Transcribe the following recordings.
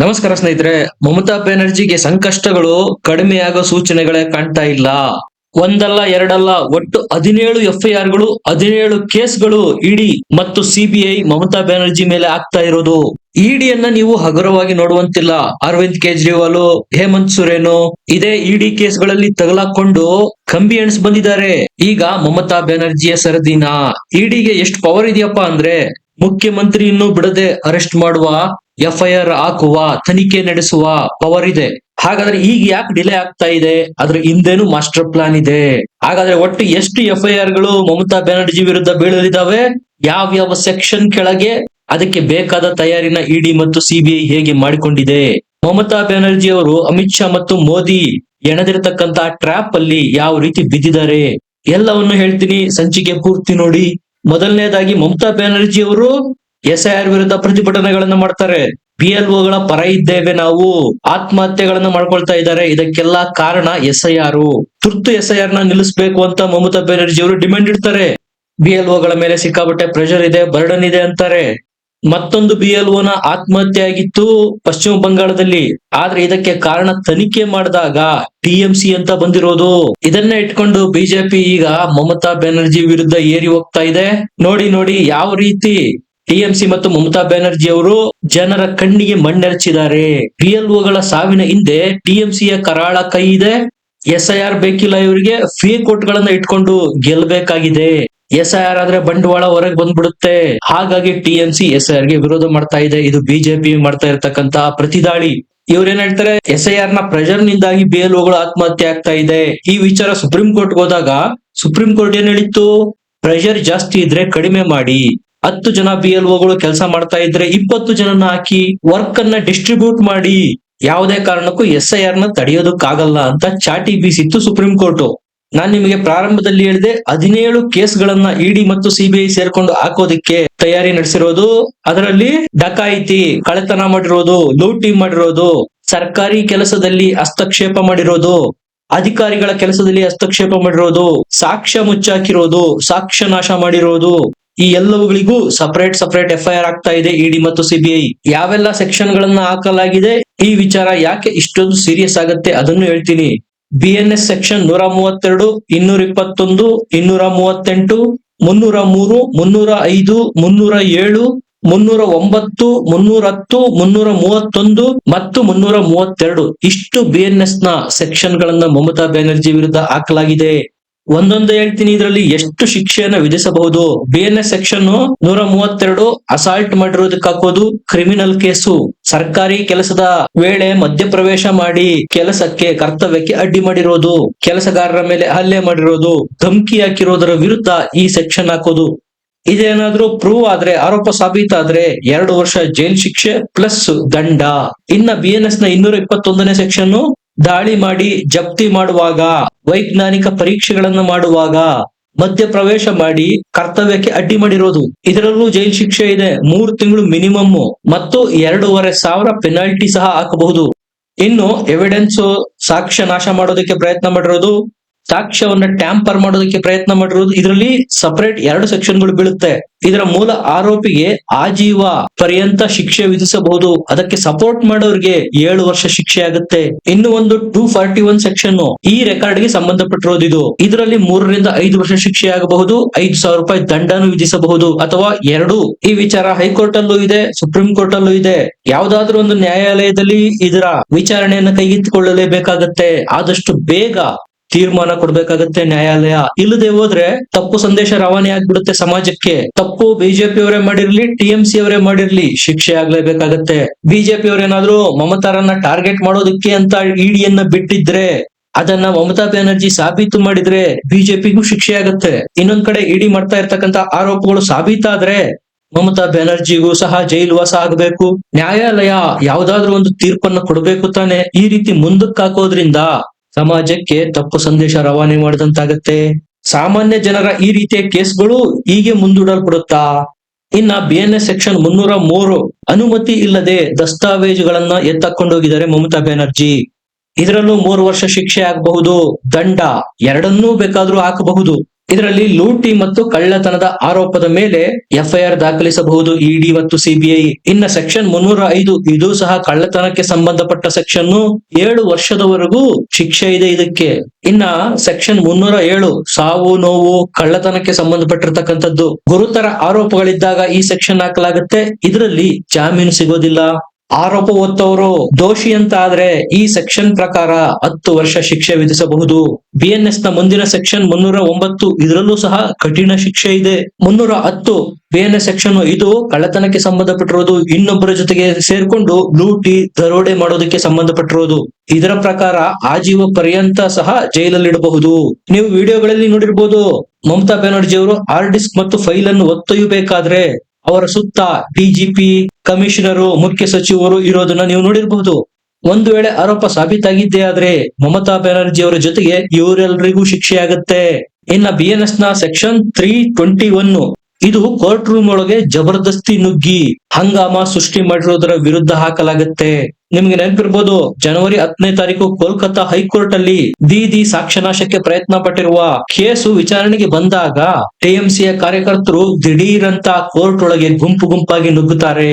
ನಮಸ್ಕಾರ ಸ್ನೇಹಿತರೆ, ಮಮತಾ ಬ್ಯಾನರ್ಜಿಗೆ ಸಂಕಷ್ಟಗಳು ಕಡಿಮೆಯಾಗೋ ಸೂಚನೆಗಳೇ ಕಾಣ್ತಾ ಇಲ್ಲ. ಒಂದಲ್ಲ, ಎರಡಲ್ಲ, ಒಟ್ಟು ಹದಿನೇಳು ಎಫ್ಐಆರ್ಗಳು ಹದಿನೇಳು ಕೇಸ್ಗಳು ಇಡಿ ಮತ್ತು ಸಿಬಿಐ ಮಮತಾ ಬ್ಯಾನರ್ಜಿ ಮೇಲೆ ಆಗ್ತಾ ಇರೋದು. ಇಡಿಯನ್ನ ನೀವು ಹಗುರವಾಗಿ ನೋಡುವಂತಿಲ್ಲ. ಅರವಿಂದ್ ಕೇಜ್ರಿವಾಲ್, ಹೇಮಂತ್ ಸೊರೇನು ಇದೇ ಇಡಿ ಕೇಸ್ಗಳಲ್ಲಿ ತಗಲಾಕೊಂಡು ಕಂಬಿ ಎಣಿಸ್ ಬಂದಿದ್ದಾರೆ. ಈಗ ಮಮತಾ ಬ್ಯಾನರ್ಜಿಯ ಸರದಿನ. ಇಡಿಗೆ ಎಷ್ಟು ಪವರ್ ಇದೆಯಪ್ಪ ಅಂದ್ರೆ ಮುಖ್ಯಮಂತ್ರಿಯನ್ನು ಬಿಡದೆ ಅರೆಸ್ಟ್ ಮಾಡುವ ಎಫ್ಐಆರ್ ಹಾಕುವ, ತನಿಖೆ ನಡೆಸುವ ಪವರ್ ಇದೆ. ಹಾಗಾದ್ರೆ ಈಗ ಯಾಕೆ ಡಿಲೇ ಆಗ್ತಾ ಇದೆ? ಅದ್ರ ಹಿಂದೇನು ಮಾಸ್ಟರ್ ಪ್ಲಾನ್ ಇದೆ. ಹಾಗಾದ್ರೆ ಒಟ್ಟು ಎಷ್ಟು ಎಫ್ಐಆರ್ಗಳು ಮಮತಾ ಬ್ಯಾನರ್ಜಿ ವಿರುದ್ಧ ಬೀಳಲಿದ್ದಾವೆ ಯಾವ ಯಾವ ಸೆಕ್ಷನ್ ಕೆಳಗೆ? ಅದಕ್ಕೆ ಬೇಕಾದ ತಯಾರಿನ ಇಡಿ ಮತ್ತು ಸಿಬಿಐ ಹೇಗೆ ಮಾಡಿಕೊಂಡಿದೆ? ಮಮತಾ ಬ್ಯಾನರ್ಜಿ ಅವರು ಅಮಿತ್ ಶಾ ಮತ್ತು ಮೋದಿ ಎಣದಿರತಕ್ಕಂತ ಟ್ರ್ಯಾಪ್ ಅಲ್ಲಿ ಯಾವ ರೀತಿ ಬಿದ್ದಿದ್ದಾರೆ? ಎಲ್ಲವನ್ನು ಹೇಳ್ತೀನಿ, ಸಂಚಿಕೆ ಪೂರ್ತಿ ನೋಡಿ. ಮೊದಲನೇದಾಗಿ ಮಮತಾ ಬ್ಯಾನರ್ಜಿ ಅವರು ಎಸ್ ಐ ಆರ್ ವಿರುದ್ಧ ಪ್ರತಿಭಟನೆಗಳನ್ನ ಮಾಡ್ತಾರೆ. ಬಿ ಎಲ್ ಓಗಳ ಪರ ಇದ್ದೇವೆ ನಾವು. ಆತ್ಮಹತ್ಯೆಗಳನ್ನ ಮಾಡ್ಕೊಳ್ತಾ ಇದ್ದಾರೆ. ಇದಕ್ಕೆಲ್ಲ ಕಾರಣ ಎಸ್ ಐ ಆರ್ ತುರ್ತು ಎಸ್ ಐ ಆರ್ನ ನಿಲ್ಲಿಸಬೇಕು ಅಂತ ಮಮತಾ ಬ್ಯಾನರ್ಜಿ ಅವರು ಡಿಮ್ಯಾಂಡ್ ಇಡ್ತಾರೆ. ಬಿ ಎಲ್ಗಳ ಮೇಲೆ ಸಿಕ್ಕಾಬಟ್ಟೆ ಪ್ರೆಷರ್ ಇದೆ ಬರ್ಡನ್ ಇದೆ ಅಂತಾರೆ. ಮತ್ತೊಂದು ಬಿ ಎಲ್ನ ಆತ್ಮಹತ್ಯೆ ಆಗಿತ್ತು ಪಶ್ಚಿಮ ಬಂಗಾಳದಲ್ಲಿ. ಆದ್ರೆ ಇದಕ್ಕೆ ಕಾರಣ ತನಿಖೆ ಮಾಡಿದಾಗ ಟಿ ಎಂ ಸಿ ಅಂತ ಬಂದಿರೋದು. ಇದನ್ನ ಇಟ್ಕೊಂಡು ಬಿಜೆಪಿ ಈಗ ಮಮತಾ ಬ್ಯಾನರ್ಜಿ ವಿರುದ್ಧ ಏರಿ ಹೋಗ್ತಾ ಇದೆ. ನೋಡಿ ನೋಡಿ, ಯಾವ ರೀತಿ ಟಿಎಂಸಿ ಮತ್ತು ಮಮತಾ ಬ್ಯಾನರ್ಜಿ ಅವರು ಜನರ ಕಣ್ಣಿಗೆ ಮಣ್ಣೆರಚಿದ್ದಾರೆ. ಪಿ ಎಲ್ ಸಾವಿನ ಹಿಂದೆ ಟಿಎಂಸಿಯ ಕರಾಳ ಕೈ ಇದೆ. ಎಸ್ ಐ ಆರ್ ಬೇಕಿಲ್ಲ ಇವರಿಗೆ ಫೇಕ್ ಗಳನ್ನ ಇಟ್ಕೊಂಡು ಗೆಲ್ಬೇಕಾಗಿದೆ. ಎಸ್ ಐ ಆರ್ ಆದ್ರೆ ಬಂಡವಾಳ ಹೊರಗೆ ಬಂದ್ಬಿಡುತ್ತೆ. ಹಾಗಾಗಿ ಟಿಎಂಸಿ ಎಸ್ ಐ ಆರ್ಗೆ ವಿರೋಧ ಮಾಡ್ತಾ ಇದೆ. ಇದು ಬಿಜೆಪಿ ಮಾಡ್ತಾ ಇರತಕ್ಕಂತ ಪ್ರತಿದಾಳಿ. ಇವ್ರೇನ್ ಹೇಳ್ತಾರೆ? ಎಸ್ ಐ ಆರ್ನ ಪ್ರೆಷರ್ ನಿಂದಾಗಿ ಬಿ ಎಲ್ ಒಗಳು ಆತ್ಮಹತ್ಯೆ ಆಗ್ತಾ ಇದೆ. ಈ ವಿಚಾರ ಸುಪ್ರೀಂ ಕೋರ್ಟ್ ಹೋದಾಗ ಸುಪ್ರೀಂ ಕೋರ್ಟ್ ಏನ್ ಹೇಳಿತ್ತು? ಪ್ರೆಷರ್ ಜಾಸ್ತಿ ಇದ್ರೆ ಕಡಿಮೆ ಮಾಡಿ. ಹತ್ತು ಜನ ಬಿ ಎಲ್ ಓಗಳು ಕೆಲಸ ಮಾಡ್ತಾ ಇದ್ರೆ ಇಪ್ಪತ್ತು ಜನನ ಹಾಕಿ ವರ್ಕ್ ಅನ್ನ ಡಿಸ್ಟ್ರಿಬ್ಯೂಟ್ ಮಾಡಿ ಯಾವುದೇ ಕಾರಣಕ್ಕೂ ಎಸ್ ಐ ಆರ್ನ ತಡೆಯೋದಕ್ಕಾಗಲ್ಲ ಅಂತ ಚಾಟಿ ಬೀಸಿತ್ತು ಸುಪ್ರೀಂ ಕೋರ್ಟ್. ನಾನ್ ನಿಮಗೆ ಪ್ರಾರಂಭದಲ್ಲಿ ಹೇಳಿದೆ ಹದಿನೇಳು ಕೇಸ್ಗಳನ್ನ ಇಡಿ ಮತ್ತು ಸಿಬಿಐ ಸೇರ್ಕೊಂಡು ಹಾಕೋದಿಕ್ಕೆ ತಯಾರಿ ನಡೆಸಿರೋದು. ಅದರಲ್ಲಿ ಡಕಾಯಿತಿ ಕಳೆತನ ಮಾಡಿರೋದು, ಲೂಟಿ ಮಾಡಿರೋದು, ಸರ್ಕಾರಿ ಕೆಲಸದಲ್ಲಿ ಹಸ್ತಕ್ಷೇಪ ಮಾಡಿರೋದು, ಅಧಿಕಾರಿಗಳ ಕೆಲಸದಲ್ಲಿ ಹಸ್ತಕ್ಷೇಪ ಮಾಡಿರೋದು, ಸಾಕ್ಷ್ಯ ಮುಚ್ಚಾಕಿರೋದು, ಸಾಕ್ಷ್ಯ ನಾಶ ಮಾಡಿರೋದು ಈ ಎಲ್ಲವುಗಳಿಗೂ ಸಪರೇಟ್ ಸಪರೇಟ್ ಎಫ್ಐಆರ್ ಆಗ್ತಾ ಇದೆ ಇಡಿ ಮತ್ತು ಸಿಬಿಐ ಯಾವೆಲ್ಲ ಸೆಕ್ಷನ್ ಗಳನ್ನ ಹಾಕಲಾಗಿದೆ? ಈ ವಿಚಾರ ಯಾಕೆ ಇಷ್ಟೊಂದು ಸೀರಿಯಸ್ ಆಗುತ್ತೆ? ಅದನ್ನು ಹೇಳ್ತೀನಿ. ಬಿ ಎನ್ ಎಸ್ ಸೆಕ್ಷನ್ ನೂರ ಮೂವತ್ತೆರಡು ಇನ್ನೂರ ಇಪ್ಪತ್ತೊಂದು ಇನ್ನೂರ ಮೂವತ್ತೆಂಟು ಮುನ್ನೂರ ಮೂರು ಮುನ್ನೂರ ಐದು ಮುನ್ನೂರ ಏಳು ಮುನ್ನೂರ ಒಂಬತ್ತು ಮುನ್ನೂರ ಹತ್ತು ಮುನ್ನೂರ ಮೂವತ್ತೊಂದು ಮತ್ತು ಮುನ್ನೂರ ಮೂವತ್ತೆರಡು ಇಷ್ಟು ಬಿ ಎನ್ ಎಸ್ನ ಸೆಕ್ಷನ್ ಗಳನ್ನ ಮಮತಾ ಬ್ಯಾನರ್ಜಿ ವಿರುದ್ಧ ಹಾಕಲಾಗಿದೆ. ಒಂದೊಂದು ಹೇಳ್ತೀನಿ ಇದರಲ್ಲಿ ಎಷ್ಟು ಶಿಕ್ಷೆಯನ್ನ ವಿಧಿಸಬಹುದು? ಬಿ ಎನ್ ಎಸ್ ಸೆಕ್ಷನ್ ನೂರ ಮೂವತ್ತೆರಡು ಅಸಾಲ್ಟ್ ಮಾಡಿರೋದಕ್ಕೆ ಹಾಕೋದು ಕ್ರಿಮಿನಲ್ ಕೇಸು. ಸರ್ಕಾರಿ ಕೆಲಸದ ವೇಳೆ ಮಧ್ಯಪ್ರವೇಶ ಮಾಡಿ ಕೆಲಸಕ್ಕೆ ಕರ್ತವ್ಯಕ್ಕೆ ಅಡ್ಡಿ ಮಾಡಿರೋದು, ಕೆಲಸಗಾರರ ಮೇಲೆ ಹಲ್ಲೆ ಮಾಡಿರೋದು, ಧಮಕಿ ಹಾಕಿರೋದರ ವಿರುದ್ಧ ಈ ಸೆಕ್ಷನ್ ಹಾಕೋದು. ಇದೇನಾದ್ರೂ ಪ್ರೂವ್ ಆದ್ರೆ, ಆರೋಪ ಸಾಬೀತಾದ್ರೆ ಎರಡು ವರ್ಷ ಜೈಲ್ ಶಿಕ್ಷೆ ಪ್ಲಸ್ ದಂಡ. ಇನ್ನ ಬಿ ಎನ್ ಎಸ್ನ ಇನ್ನೂರ ಇಪ್ಪತ್ತೊಂದನೇ ಸೆಕ್ಷನ್ ದಾಳಿ ಮಾಡಿ ಜಪ್ತಿ ಮಾಡುವಾಗ ವೈಜ್ಞಾನಿಕ ಪರೀಕ್ಷೆಗಳನ್ನು ಮಾಡುವಾಗ ಮಧ್ಯ ಪ್ರವೇಶ ಮಾಡಿ ಕರ್ತವ್ಯಕ್ಕೆ ಅಡ್ಡಿ ಮಾಡಿರೋದು. ಇದರಲ್ಲೂ ಜೈಲು ಶಿಕ್ಷೆ ಇದೆ. ಮೂರು ತಿಂಗಳು ಮಿನಿಮಮ್ ಮತ್ತು ಎರಡೂವರೆ ಸಾವಿರ ಪೆನಾಲ್ಟಿ ಸಹ ಹಾಕಬಹುದು. ಇನ್ನು ಎವಿಡೆನ್ಸ್ ಸಾಕ್ಷ್ಯ ನಾಶ ಮಾಡೋದಕ್ಕೆ ಪ್ರಯತ್ನ ಮಾಡಿರೋದು ಸಾಕ್ಷ್ಯವನ್ನ ಟ್ಯಾಂಪರ್ ಮಾಡೋದಕ್ಕೆ ಪ್ರಯತ್ನ ಮಾಡಿರೋದು ಇದರಲ್ಲಿ ಸಪರೇಟ್ ಎರಡು ಸೆಕ್ಷನ್ಗಳು ಬೀಳುತ್ತೆ. ಇದರ ಮೂಲ ಆರೋಪಿಗೆ ಆಜೀವ ಪರ್ಯಂತ ಶಿಕ್ಷೆ ವಿಧಿಸಬಹುದು. ಅದಕ್ಕೆ ಸಪೋರ್ಟ್ ಮಾಡೋರಿಗೆ ಏಳು ವರ್ಷ ಶಿಕ್ಷೆ ಆಗುತ್ತೆ. ಇನ್ನು ಒಂದು ಟೂ ಫಾರ್ಟಿ ಒನ್ ಸೆಕ್ಷನ್ ಈ ರೆಕಾರ್ಡ್ಗೆ ಸಂಬಂಧಪಟ್ಟಿರೋದು ಇದು. ಇದರಲ್ಲಿ ಮೂರರಿಂದ ಐದು ವರ್ಷ ಶಿಕ್ಷೆ ಆಗಬಹುದು. ಐದು ಸಾವಿರ ರೂಪಾಯಿ ದಂಡನು ವಿಧಿಸಬಹುದು. ಅಥವಾ ಎರಡು. ಈ ವಿಚಾರ ಹೈಕೋರ್ಟ್ ಅಲ್ಲೂ ಇದೆ, ಸುಪ್ರೀಂ ಕೋರ್ಟ್ ಅಲ್ಲೂ ಇದೆ. ಯಾವ್ದಾದ್ರೂ ಒಂದು ನ್ಯಾಯಾಲಯದಲ್ಲಿ ಇದರ ವಿಚಾರಣೆಯನ್ನು ಕೈಗೆತ್ತಿಕೊಳ್ಳಲೇಬೇಕಾಗತ್ತೆ. ಆದಷ್ಟು ಬೇಗ ತೀರ್ಮಾನ ಕೊಡ್ಬೇಕಾಗತ್ತೆ ನ್ಯಾಯಾಲಯ. ಇಲ್ಲದೆ ಹೋದ್ರೆ ತಪ್ಪು ಸಂದೇಶ ರವಾನೆ ಆಗ್ಬಿಡುತ್ತೆ ಸಮಾಜಕ್ಕೆ. ತಪ್ಪು ಬಿಜೆಪಿ ಅವರೇ ಮಾಡಿರ್ಲಿ ಟಿಎಂಸಿ ಅವರೇ ಮಾಡಿರ್ಲಿ ಶಿಕ್ಷೆ ಆಗ್ಲೇಬೇಕಾಗತ್ತೆ. ಬಿಜೆಪಿ ಅವರೇನಾದ್ರೂ ಮಮತಾರನ್ನ ಟಾರ್ಗೆಟ್ ಮಾಡೋದಕ್ಕೆ ಅಂತ ಇಡಿಯನ್ನ ಬಿಟ್ಟಿದ್ರೆ, ಅದನ್ನ ಮಮತಾ ಬ್ಯಾನರ್ಜಿ ಸಾಬೀತು ಮಾಡಿದ್ರೆ ಬಿಜೆಪಿಗೂ ಶಿಕ್ಷೆ ಆಗತ್ತೆ. ಇನ್ನೊಂದ್ ಕಡೆ ಇಡಿ ಮಾಡ್ತಾ ಇರ್ತಕ್ಕಂತ ಆರೋಪಗಳು ಸಾಬೀತಾದ್ರೆ ಮಮತಾ ಬ್ಯಾನರ್ಜಿಗೂ ಸಹ ಜೈಲು ವಾಸ ಆಗಬೇಕು. ನ್ಯಾಯಾಲಯ ಯಾವ್ದಾದ್ರು ಒಂದು ತೀರ್ಪನ್ನ ಕೊಡಬೇಕು ತಾನೆ. ಈ ರೀತಿ ಮುಂದಕ್ಕೆ ಹಾಕೋದ್ರಿಂದ ಸಮಾಜಕ್ಕೆ ತಪ್ಪು ಸಂದೇಶ ರವಾನೆ ಮಾಡಿದಂತಾಗತ್ತೆ. ಸಾಮಾನ್ಯ ಜನರ ಈ ರೀತಿಯ ಕೇಸ್ಗಳು ಹೀಗೆ ಮುಂದೂಡಲ್ಪಡುತ್ತಾ? ಇನ್ನ ಬಿ ಎನ್ ಎಸ್ ಸೆಕ್ಷನ್ ಮುನ್ನೂರ ಮೂರು ಅನುಮತಿ ಇಲ್ಲದೆ ದಸ್ತಾವೇಜುಗಳನ್ನ ಎತ್ತಕೊಂಡೋಗಿದ್ದಾರೆ ಮಮತಾ ಬ್ಯಾನರ್ಜಿ. ಇದರಲ್ಲೂ ಮೂರು ವರ್ಷ ಶಿಕ್ಷೆ ಆಗಬಹುದು, ದಂಡ ಎರಡನ್ನೂ ಬೇಕಾದ್ರೂ ಹಾಕಬಹುದು. ಇದರಲ್ಲಿ ಲೂಟಿ ಮತ್ತು ಕಳ್ಳತನದ ಆರೋಪದ ಮೇಲೆ ಎಫ್ಐಆರ್ ದಾಖಲಿಸಬಹುದು. ಇಡಿ ಮತ್ತು ಸಿಬಿಐ. ಇನ್ನ ಸೆಕ್ಷನ್ ಮುನ್ನೂರ ಐದು. ಇದು ಸಹ ಕಳ್ಳತನಕ್ಕೆ ಸಂಬಂಧಪಟ್ಟ ಸೆಕ್ಷನ್. ಏಳು ವರ್ಷದವರೆಗೂ ಶಿಕ್ಷೆ ಇದೆ ಇದಕ್ಕೆ. ಇನ್ನ ಸೆಕ್ಷನ್ ಮುನ್ನೂರ ಏಳು. ಸಾವು, ನೋವು, ಕಳ್ಳತನಕ್ಕೆ ಸಂಬಂಧಪಟ್ಟಿರ್ತಕ್ಕಂಥದ್ದು. ಗುರುತರ ಆರೋಪಗಳಿದ್ದಾಗ ಈ ಸೆಕ್ಷನ್ ಹಾಕಲಾಗುತ್ತೆ. ಇದರಲ್ಲಿ ಜಾಮೀನು ಸಿಗೋದಿಲ್ಲ. ಆರೋಪ ಹೊತ್ತವರು ದೋಷಿ ಅಂತ ಆದ್ರೆ ಈ ಸೆಕ್ಷನ್ ಪ್ರಕಾರ ಹತ್ತು ವರ್ಷ ಶಿಕ್ಷೆ ವಿಧಿಸಬಹುದು. ಬಿಎನ್ಎಸ್ನ ಮುಂದಿನ ಸೆಕ್ಷನ್ ಮುನ್ನೂರ ಒಂಬತ್ತು, ಇದರಲ್ಲೂ ಸಹ ಕಠಿಣ ಶಿಕ್ಷೆ ಇದೆ. ಮುನ್ನೂರ ಹತ್ತು ಬಿಎನ್ಎಸ್ ಸೆಕ್ಷನ್ ಇದು ಕಳ್ಳತನಕ್ಕೆ ಸಂಬಂಧಪಟ್ಟಿರೋದು. ಇನ್ನೊಬ್ಬರ ಜೊತೆಗೆ ಸೇರ್ಕೊಂಡು ಲೂಟಿ ದರೋಡೆ ಮಾಡೋದಕ್ಕೆ ಸಂಬಂಧಪಟ್ಟಿರೋದು. ಇದರ ಪ್ರಕಾರ ಆಜೀವ ಪರ್ಯಂತ ಸಹ ಜೈಲಲ್ಲಿಡಬಹುದು. ನೀವು ವಿಡಿಯೋಗಳಲ್ಲಿ ನೋಡಿರ್ಬೋದು, ಮಮತಾ ಬ್ಯಾನರ್ಜಿ ಅವರು ಹಾರ್ಡ್ ಡಿಸ್ಕ್ ಮತ್ತು ಫೈಲ್ ಅನ್ನು ಒತ್ತೊಯ್ಯಬೇಕಾದ್ರೆ ಅವರ ಸುತ್ತ ಡಿಜಿಪಿ ಕಮಿಷನರು, ಮುಖ್ಯ ಸಚಿವರು ಇರೋದನ್ನ ನೀವು ನೋಡಿರಬಹುದು ಒಂದು ವೇಳೆ ಆರೋಪ ಸಾಬೀತಾಗಿದ್ದೇ ಆದ್ರೆ ಮಮತಾ ಬ್ಯಾನರ್ಜಿ ಅವರ ಜೊತೆಗೆ ಇವರೆಲ್ಲರಿಗೂ ಶಿಕ್ಷೆ ಆಗುತ್ತೆ ಇನ್ನ ಬಿ ಎನ್ ಎಸ್ನ ಸೆಕ್ಷನ್ ತ್ರೀ ಟ್ವೆಂಟಿ ಒನ್ ಇದು ಕೋರ್ಟ್ ರೂಮ್ ಒಳಗೆ ಜಬರ್ದಸ್ತಿ ನುಗ್ಗಿ ಹಂಗಾಮ ಸೃಷ್ಟಿ ಮಾಡಿರೋದರ ವಿರುದ್ಧ ಹಾಕಲಾಗುತ್ತೆ. ನಿಮ್ಗೆ ನೆನಪಿರ್ಬೋದು, ಜನವರಿ ಹತ್ತನೇ ತಾರೀಕು ಕೋಲ್ಕತ್ತಾ ಹೈಕೋರ್ಟ್ ಅಲ್ಲಿ ದೀದಿ ಸಾಕ್ಷ್ಯನಾಶಕ್ಕೆ ಪ್ರಯತ್ನ ಪಟ್ಟಿರುವ ಕೇಸು ವಿಚಾರಣೆಗೆ ಬಂದಾಗ ಟಿಎಂಸಿಯ ಕಾರ್ಯಕರ್ತರು ದಿಢೀರಂತ ಕೋರ್ಟ್ ಒಳಗೆ ಗುಂಪು ಗುಂಪಾಗಿ ನುಗ್ಗುತ್ತಾರೆ.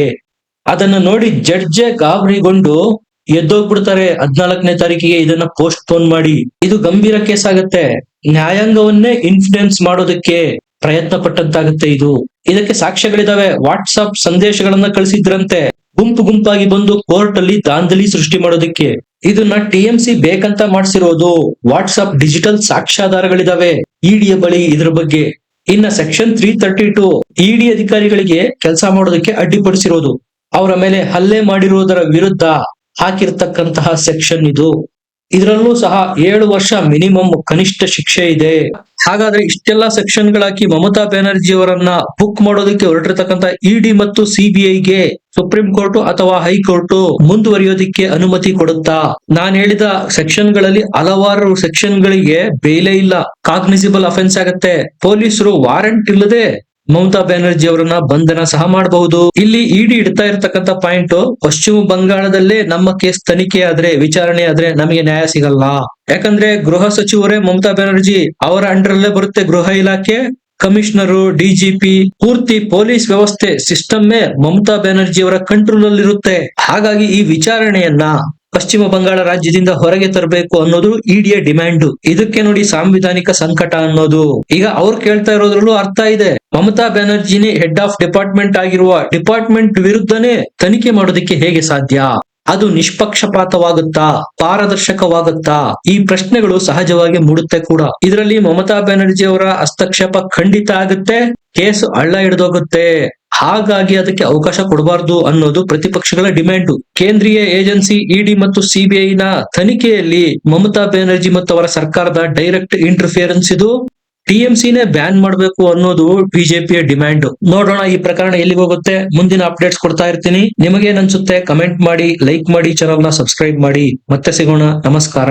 ಅದನ್ನ ನೋಡಿ ಜಡ್ಜೆ ಗಾಬರಿಗೊಂಡು ಎದ್ದೋಗ್ಬಿಡ್ತಾರೆ. ಹದ್ನಾಲ್ಕನೇ ತಾರೀಕಿಗೆ ಇದನ್ನ ಪೋಸ್ಟ್ ಪೋನ್ ಮಾಡಿ. ಇದು ಗಂಭೀರ ಕೇಸ್ ಆಗತ್ತೆ. ನ್ಯಾಯಾಂಗವನ್ನೇ ಇನ್ಫ್ಲುಯೆನ್ಸ್ ಮಾಡೋದಕ್ಕೆ ಪ್ರಯತ್ನ ಪಟ್ಟಂತಾಗುತ್ತೆ ಇದು. ಇದಕ್ಕೆ ಸಾಕ್ಷ್ಯಗಳಿದಾವೆ. ವಾಟ್ಸಪ್ ಸಂದೇಶಗಳನ್ನ ಕಳಿಸಿದ್ರಂತೆ. ಗುಂಪು ಗುಂಪಾಗಿ ಬಂದು ಕೋರ್ಟ್ ಅಲ್ಲಿ ದಾಂಧಲಿ ಸೃಷ್ಟಿ ಮಾಡೋದಕ್ಕೆ. ಇದನ್ನ ಟಿಎಂಸಿ ಬೇಕಂತ ಮಾಡಿಸಿರೋದು. ವಾಟ್ಸಪ್ ಡಿಜಿಟಲ್ ಸಾಕ್ಷ್ಯಾಧಾರಗಳಿದಾವೆ. ಇಡಿಯ ಬಳಿ ಇದ್ರ ಬಗ್ಗೆ. ಇನ್ನ section three thirty two ED ಅಧಿಕಾರಿಗಳಿಗೆ ಕೆಲಸ ಮಾಡೋದಕ್ಕೆ ಅಡ್ಡಿಪಡಿಸಿರೋದು. ಅವರ ಮೇಲೆ ಹಲ್ಲೆ ಮಾಡಿರುವುದರ ವಿರುದ್ಧ ಹಾಕಿರ್ತಕ್ಕಂತಹ ಸೆಕ್ಷನ್ ಇದು. ಇದರಲ್ಲೂ ಸಹ ಏಳು ವರ್ಷ ಮಿನಿಮಮ್ ಕನಿಷ್ಠ ಶಿಕ್ಷೆ ಇದೆ. ಹಾಗಾದ್ರೆ ಇಷ್ಟೆಲ್ಲಾ ಸೆಕ್ಷನ್ ಗಳಾಕಿ ಮಮತಾ ಬ್ಯಾನರ್ಜಿ ಅವರನ್ನ ಬುಕ್ ಮಾಡೋದಕ್ಕೆ ಹೊರಟಿರ್ತಕ್ಕಂಥ ಇಡಿ ಮತ್ತು ಸಿಬಿಐಗೆ ಸುಪ್ರೀಂ ಕೋರ್ಟ್ ಅಥವಾ ಹೈಕೋರ್ಟ್ ಮುಂದುವರಿಯೋದಿಕ್ಕೆ ಅನುಮತಿ ಕೊಡುತ್ತಾ? ನಾನ್ ಹೇಳಿದ ಸೆಕ್ಷನ್ಗಳಲ್ಲಿ ಹಲವಾರು ಸೆಕ್ಷನ್ ಗಳಿಗೆ ಬೇಲೆ ಇಲ್ಲ. ಕಾಗ್ನಿಸಿಬಲ್ ಅಫೆನ್ಸ್ ಆಗತ್ತೆ. ಪೊಲೀಸರು ವಾರಂಟ್ ಇಲ್ಲದೆ ಮಮತಾ ಬ್ಯಾನರ್ಜಿ ಅವರನ್ನ ಬಂಧನ ಸಹ ಮಾಡಬಹುದು. ಇಲ್ಲಿ ಇಡಿ ಇಡ್ತಾ ಇರ್ತಕ್ಕಂಥ ಪಾಯಿಂಟ್ ಪಶ್ಚಿಮ ಬಂಗಾಳದಲ್ಲೇ ನಮ್ಮ ಕೇಸ್ ತನಿಖೆ ಆದ್ರೆ, ವಿಚಾರಣೆ ಆದ್ರೆ ನಮಗೆ ನ್ಯಾಯ ಸಿಗಲ್ಲ. ಯಾಕಂದ್ರೆ ಗೃಹ ಸಚಿವರೇ ಮಮತಾ ಬ್ಯಾನರ್ಜಿ ಅವರ ಅಂಡರ್ ಅಲ್ಲೇ ಬರುತ್ತೆ ಗೃಹ ಇಲಾಖೆ. ಕಮಿಷನರು ಡಿಜಿಪಿ ಪೂರ್ತಿ ಪೊಲೀಸ್ ವ್ಯವಸ್ಥೆ ಸಿಸ್ಟಮ್ಮೇ ಮಮತಾ ಬ್ಯಾನರ್ಜಿ ಅವರ ಕಂಟ್ರೋಲ್ ಅಲ್ಲಿರುತ್ತೆ. ಹಾಗಾಗಿ ಈ ವಿಚಾರಣೆಯನ್ನ ಪಶ್ಚಿಮ ಬಂಗಾಳ ರಾಜ್ಯದಿಂದ ಹೊರಗೆ ತರಬೇಕು ಅನ್ನೋದು ಇಡಿಯ ಡಿಮ್ಯಾಂಡ್ ಇದಕ್ಕೆ ನೋಡಿ ಸಾಂವಿಧಾನಿಕ ಸಂಕಟ ಅನ್ನೋದು. ಈಗ ಅವ್ರು ಕೇಳ್ತಾ ಇರೋದ್ರಲ್ಲೂ ಅರ್ಥ ಇದೆ. ಮಮತಾ ಬ್ಯಾನರ್ಜಿನೇ ಹೆಡ್ ಆಫ್ ಡಿಪಾರ್ಟ್ಮೆಂಟ್ ಆಗಿರುವ ಡಿಪಾರ್ಟ್ಮೆಂಟ್ ವಿರುದ್ಧನೇ ತನಿಖೆ ಮಾಡೋದಕ್ಕೆ ಹೇಗೆ ಸಾಧ್ಯ? ಅದು ನಿಷ್ಪಕ್ಷಪಾತವಾಗುತ್ತಾ, ಪಾರದರ್ಶಕವಾಗುತ್ತಾ, ಈ ಪ್ರಶ್ನೆಗಳು ಸಹಜವಾಗಿ ಮೂಡುತ್ತೆ ಕೂಡ. ಇದರಲ್ಲಿ ಮಮತಾ ಬ್ಯಾನರ್ಜಿ ಅವರ ಹಸ್ತಕ್ಷೇಪ ಖಂಡಿತ ಆಗುತ್ತೆ, ಕೇಸ್ ಹಳ್ಳ ಹಿಡಿದೋಗುತ್ತೆ. ಹಾಗಾಗಿ ಅದಕ್ಕೆ ಅವಕಾಶ ಕೊಡಬಾರದು ಅನ್ನೋದು ಪ್ರತಿಪಕ್ಷಗಳ ಡಿಮ್ಯಾಂಡ್. ಕೇಂದ್ರೀಯ ಏಜೆನ್ಸಿ ಇಡಿ ಮತ್ತು ಸಿಬಿಐನ ತನಿಖೆಯಲ್ಲಿ ಮಮತಾ ಬ್ಯಾನರ್ಜಿ ಮತ್ತು ಅವರ ಸರ್ಕಾರದ ಡೈರೆಕ್ಟ್ ಇಂಟರ್ಫಿಯರೆನ್ಸ್ ಇದು. ಟಿಎಂಸಿನೇ ಬ್ಯಾನ್ ಮಾಡಬೇಕು ಅನ್ನೋದು ಬಿಜೆಪಿಯ ಡಿಮ್ಯಾಂಡ್. ನೋಡೋಣ ಈ ಪ್ರಕರಣ ಎಲ್ಲಿಗೆ ಹೋಗುತ್ತೆ. ಮುಂದಿನ ಅಪ್ಡೇಟ್ಸ್ ಕೊಡ್ತಾ ಇರ್ತೀನಿ. ನಿಮಗೇನನ್ಸುತ್ತೆ ಕಮೆಂಟ್ ಮಾಡಿ, ಲೈಕ್ ಮಾಡಿ ಚಾನಲ್ನ ಸಬ್ಸ್ಕ್ರೈಬ್ ಮಾಡಿ. ಮತ್ತೆ ಸಿಗೋಣ. ನಮಸ್ಕಾರ.